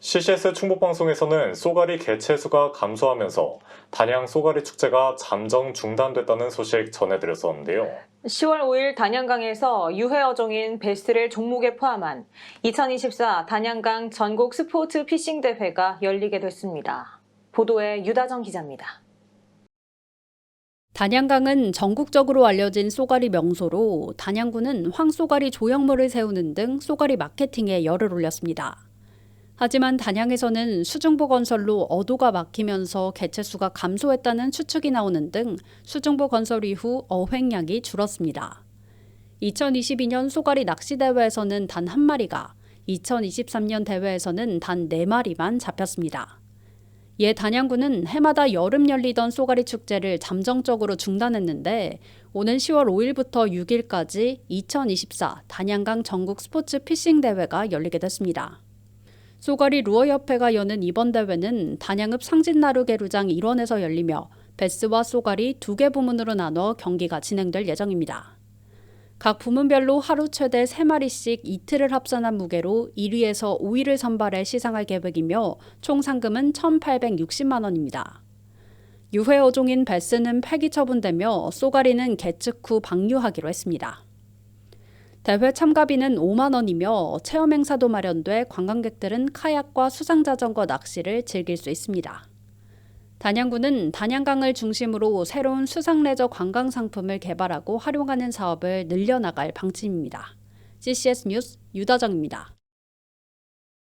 CCS 충북방송에서는 쏘가리 개체수가 감소하면서 단양 쏘가리 축제가 잠정 중단됐다는 소식 전해드렸었는데요. 10월 5일 단양강에서 유해 어종인 베스를 종목에 포함한 2024 단양강 전국 스포츠 피싱 대회가 열리게 됐습니다. 보도에 유다정 기자입니다. 단양강은 전국적으로 알려진 쏘가리 명소로 단양군은 황쏘가리 조형물을 세우는 등 쏘가리 마케팅에 열을 올렸습니다. 하지만 단양에서는 수중보 건설로 어도가 막히면서 개체수가 감소했다는 추측이 나오는 등 수중보 건설 이후 어획량이 줄었습니다. 2022년 쏘가리 낚시 대회에서는 단 한 마리가, 2023년 대회에서는 단네 마리만 잡혔습니다. 이에 단양군은 해마다 여름 열리던 쏘가리 축제를 잠정적으로 중단했는데 오는 10월 5일부터 6일까지 2024 단양강 전국 스포츠 피싱 대회가 열리게 됐습니다. 쏘가리 루어협회가 여는 이번 대회는 단양읍 상진나루계루장 일원에서 열리며 베스와 쏘가리 두 개 부문으로 나눠 경기가 진행될 예정입니다. 각 부문별로 하루 최대 3마리씩 이틀을 합산한 무게로 1위에서 5위를 선발해 시상할 계획이며 총 상금은 1,860만 원입니다. 유해 어종인 베스는 폐기 처분되며 쏘가리는 개측 후 방류하기로 했습니다. 대회 참가비는 5만 원이며 체험 행사도 마련돼 관광객들은 카약과 수상 자전거 낚시를 즐길 수 있습니다. 단양군은 단양강을 중심으로 새로운 수상 레저 관광 상품을 개발하고 활용하는 사업을 늘려나갈 방침입니다. CCS 뉴스 유다정입니다.